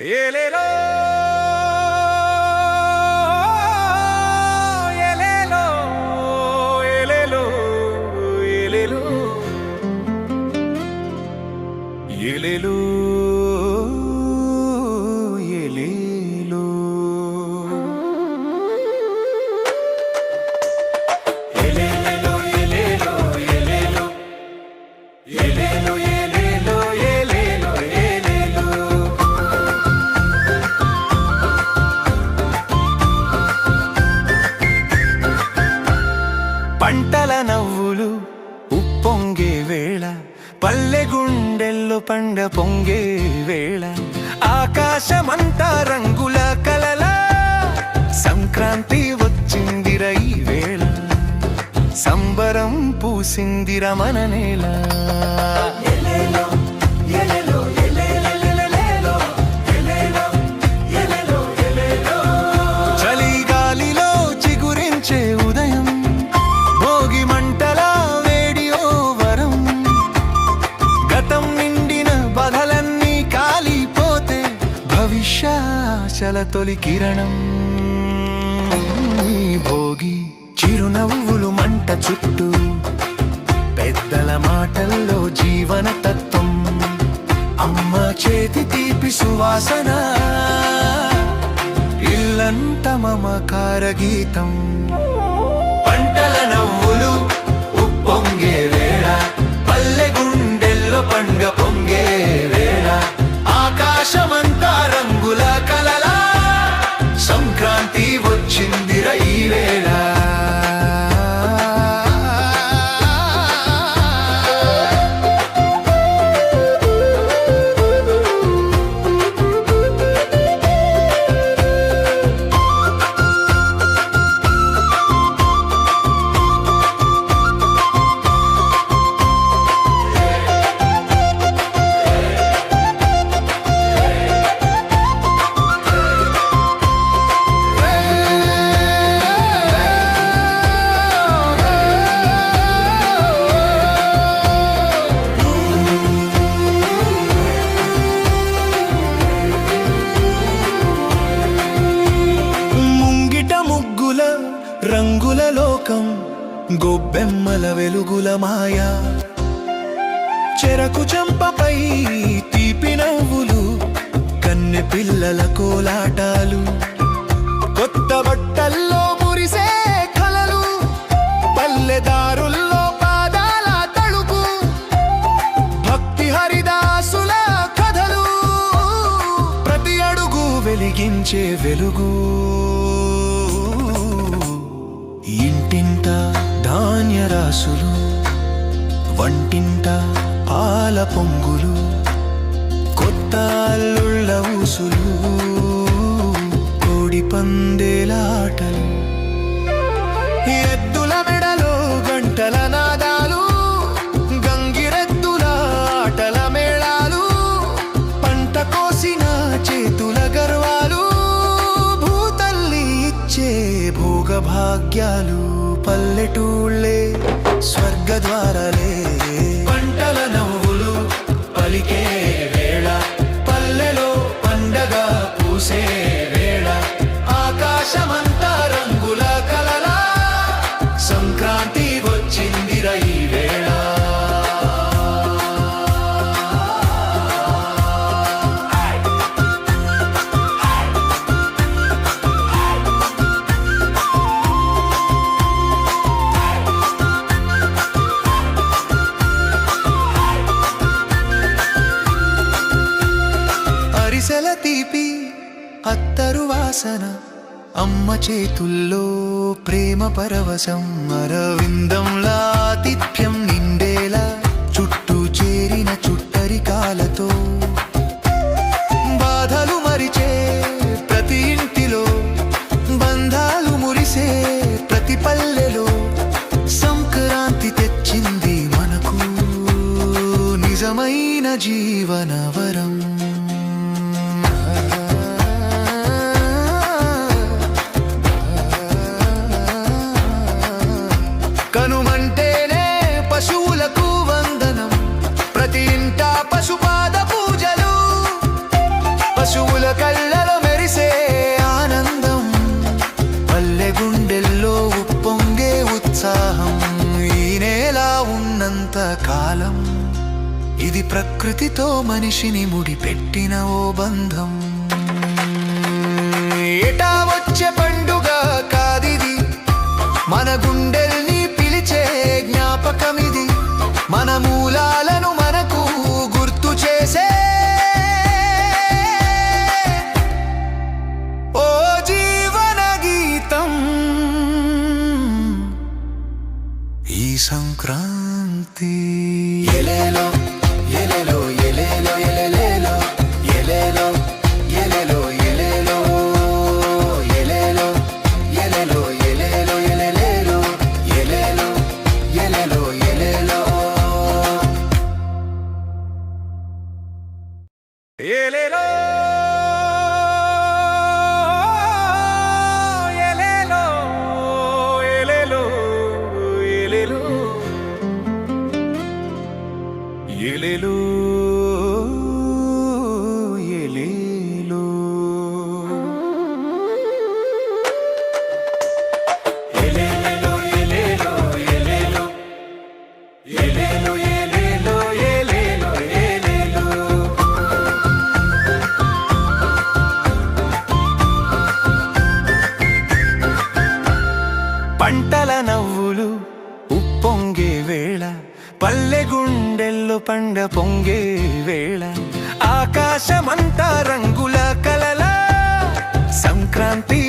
ఏలేలో ఏలేలో ఏలేలో ఏలేలో. ఏలేలో ఏలేలో. పల్లె గుండెల్లో పండ పొంగే వేళ ఆకాశమంతా రంగుల కలల. సంక్రాంతి వచ్చిందిర ఈ వేళ సంబరం పూసిందిర మన నేల. తొలి కిరణం. భోగి చిరునవ్వులు మంట చుట్టూ. పెద్దల మాటల్లో జీవన తత్వం అమ్మ చేతి తీపి సువాసన. ఇల్లంత మమకార గీతం. పంటల నవ్వులు ఉప్పొంగే వేళ. పల్లె రంగుల గొబ్బెమ్మల వెలుగుల మాయా. చెరకు చంపపై తీపి నవ్వులు కన్నె పిల్లల కోలాటాలు. కొత్త బట్టల్లో మురిసే కలలు పల్లెదారుల్లో పాదాల తడుపు భక్తి హరిదాసుల కథలు ప్రతి అడుగు వెలిగించే వెలుగు. వంటింట పాల పొంగులు కొత్త అల్లుళ్ళ ఊసులు కోడి పందేలాటలు ఎద్దుల మెడలో గంటల నాదాలు గంగిరెద్దుల ఆటల మేళాలు పంట కోసిన చేతుల గర్వాలు భూతల్లి ఇచ్చే భోగభాగ్యాలు పల్లెటూళ్ళే స్వర్గద్వారా అత్తరు వాసన అమ్మ చేతుల్లో ప్రేమ పరవశం అరవిందంలా ఆతిథ్యం నిండేలా చుట్టూ చేరిన చుట్టరికాలతో బాధలు మరిచే ప్రతి ఇంటిలో బంధాలు మురిసే ప్రతి పల్లెలో సంక్రాంతి తెచ్చింది మనకు నిజమైన పశువులకు వందనం. ప్రతి ఇంట పశుపాద పూజలు. పశువుల కళ్ళలో మెరిసే ఆనందం. పల్లె గుండెల్లో ఉప్పొంగే ఉత్సాహం. ఈ నేల ఉన్నంత కాలం. ఇది ప్రకృతితో మనిషిని ముడిపెట్టిన ఓ బంధం. ఎటా వచ్చే పండుగ కాదిది? మన గుండె సంక్రాంతి ఎలేలో ఎలేలో ఎలేలో ఎలేలో ఎలేలో ఎలేలో ఎలేలో ఎలేలో ఎలేలో ఎలేలో ఎలేలో ఎలేలో ఎలేలో ఎలేలో ఎలేలో ఎలేలో. ఎలేలో ఎలేలో ఎలేలో ఎలేలో పండ పొంగే వేళ ఆకాశమంతా రంగుల కలల సంక్రాంతి